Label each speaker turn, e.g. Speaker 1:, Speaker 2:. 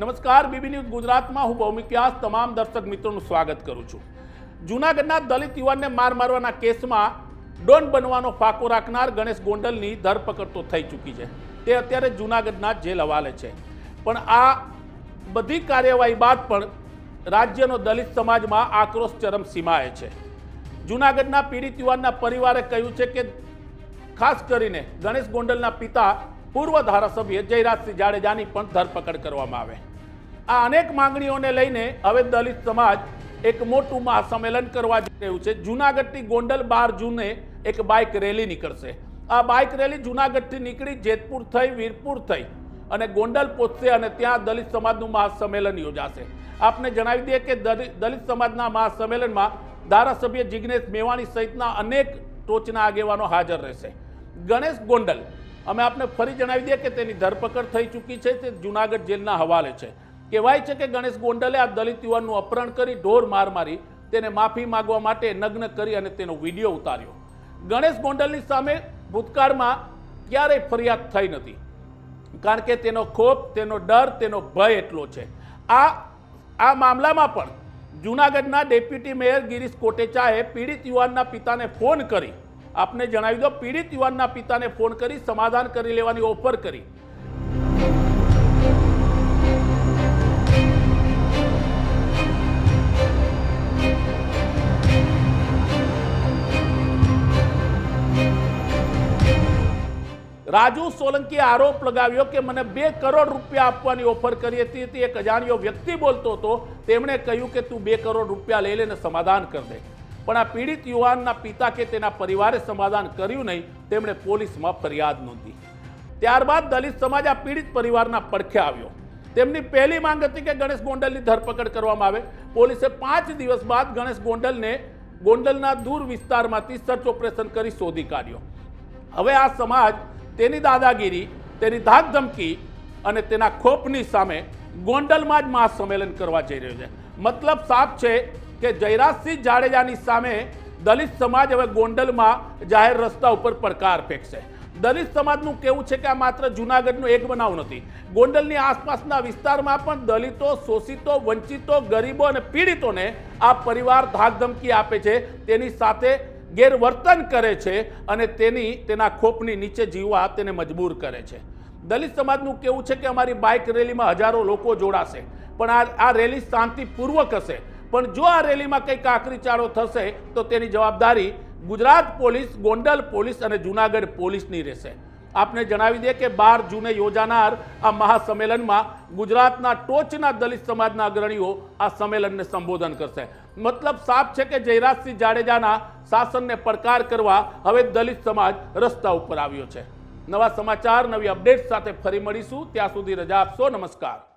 Speaker 1: નમસ્કાર, BB news ગુજરાતમાં હું ભૌમિક વ્યાસ. તમામ દર્શક મિત્રોનું સ્વાગત કરું છું. જૂનાગઢના દલિત યુવાનને માર મારવાના કેસમાં ડોન બનવાનો ફાંકો રાખનાર ગણેશ ગોંડલની ધરપકડ તો થઈ ચૂકી છે. તે અત્યારે જૂનાગઢના જેલ હવાલે છે. પણ આ બધી કાર્યવાહી બાદ પણ રાજ્યનો દલિત સમાજમાં આક્રોશ ચરમસીમાએ છે. જૂનાગઢના પીડિત યુવાનના પરિવારે કહ્યું છે કે ખાસ કરીને ગણેશ ગોંડલના પિતા પૂર્વ ધારાસભ્ય જયરાજસિંહ જાડેજાની પણ ધરપકડ કરવામાં આવે. આ અનેક માંગણીઓને લઈને હવે દલિત સમાજ એક મોટું મહાસંમેલન કરવા જઈ રહ્યું છે. જૂનાગઢથી ગોંડલ બાર જૂને એક બાઇક રેલી નીકળશે. આ બાઇક રેલી જૂનાગઢથી નીકળી જેતપુર થઈ, વીરપુર થઈ અને ગોંડલ પહોંચશે અને ત્યાં દલિત સમાજનું મહાસંમેલન યોજાશે. આપને જણાવી દઈએ કે દલિત સમાજના મહાસંમેલનમાં ધારાસભ્ય જિગ્નેશ મેવાણી સહિતના અનેક ટોચના આગેવાનો હાજર રહેશે. ગણેશ ગોંડલ, અમે આપને ફરી જણાવી દઈએ કે તેની ધરપકડ થઈ ચૂકી છે. તે જુનાગઢ જેલના હવાલે છે. કહેવાય છે કે ગણેશ ગોંડલે આ દલિત યુવાનનું અપહરણ કરી ઢોર માર મારી, તેને માફી માંગવા માટે નગ્ન કરી અને તેનો વીડિયો ઉતાર્યો. ગણેશ ગોંડલની સામે ભૂતકાળમાં ક્યારેય ફરિયાદ થઈ નથી. કારણ કે તેનો ખોફ, તેનો ડર, તેનો ભય એટલો છે. આ આ મામલામાં પણ જૂનાગઢના ડેપ્યુટી મેયર ગિરીશ કોટેચાએ પીડિત યુવાનના પિતાને ફોન કરી. આપને જણાવી દો, પીડિત યુવાનના પિતાને ફોન કરી, સમાધાન કરી લેવાની ઓફર કરી. રાજુ સોલંકીએ આરોપ લગાવ્યો કે મને બે કરોડ રૂપિયા આપવાની ઓફર કરી હતી. તે એક અજાણ્યો વ્યક્તિ બોલતો હતો. તેમણે કહ્યું કે તું બે કરોડ રૂપિયા લઈ લેને સમાધાન કર દે. પણ આ પીડિત યુવાનના પિતા કે તેના પરિવારે સમાધાન કર્યું નહીં, તેમણે પોલીસમાં ફરિયાદ નોંધી. ત્યારબાદ દલિત સમાજ આ પીડિત પરિવારના પડખે આવ્યો. તેમની પહેલી માંગ હતી કે ગણેશ ગોંડલની ધરપકડ કરવામાં આવે. પોલીસે પાંચ દિવસ બાદ ગણેશ ગોંડલને ગોંડલના દૂર વિસ્તારમાંથી સર્ચ ઓપરેશન કરી શોધી કાઢ્યો. હવે આ સમાજ તેની દાદાગીરી, તેની ધાકધમકી અને તેના ખોપની સામે ગોંડલમાં જ મહાસંમેલન કરવા જઈ રહ્યું છે. મતલબ સાફ છે કે જયરાજસિંહ જાડેજાની સામે દલિત સમાજ હવે ગોંડલમાં જાહેર રસ્તા ઉપર પડકાર ફેંકશે. દલિત સમાજનું કેવું છે કે આ માત્ર જૂનાગઢનો એક બનાવ નથી. ગોંડલની આસપાસના વિસ્તારમાં પણ દલિતો, શોષિતો, વંચિતો, ગરીબો અને પીડિતોને આ પરિવાર ધાકધમકી આપે છે. તેની સાથે ગેરવર્તન કરે છે અને તેની, તેના ખોપની નીચે જીવવા તેને મજબૂર કરે છે. દલિત સમાજનું કેવું છે કે અમારી બાઇક રેલીમાં હજારો લોકો જોડાશે, પણ આ આ રેલી શાંતિપૂર્વક હશે. પણ જો આ રેલીમાં કંઈક આકરીચારો થશે, તો તેની જવાબદારી ગુજરાત પોલીસ, ગોંડલ પોલીસ અને જુનાગઢ પોલીસની રહેશે. આપને જણાવી દે કે બાર જૂને યોજાનાર આ મહાસંમેલનમાં ગુજરાતના ટોચના દલિત સમાજના અગ્રણીઓ આ સંમેલનને સંબોધન કરશે. મતલબ સાફ છે કે જયરાજસિંહ જાડેજાના શાસનને પડકાર કરવા હવે દલિત સમાજ રસ્તા ઉપર આવ્યો છે. નવા સમાચાર, નવી અપડેટ સાથે ફરી મળીશું. ત્યાં સુધી રજા આપશો. નમસ્કાર.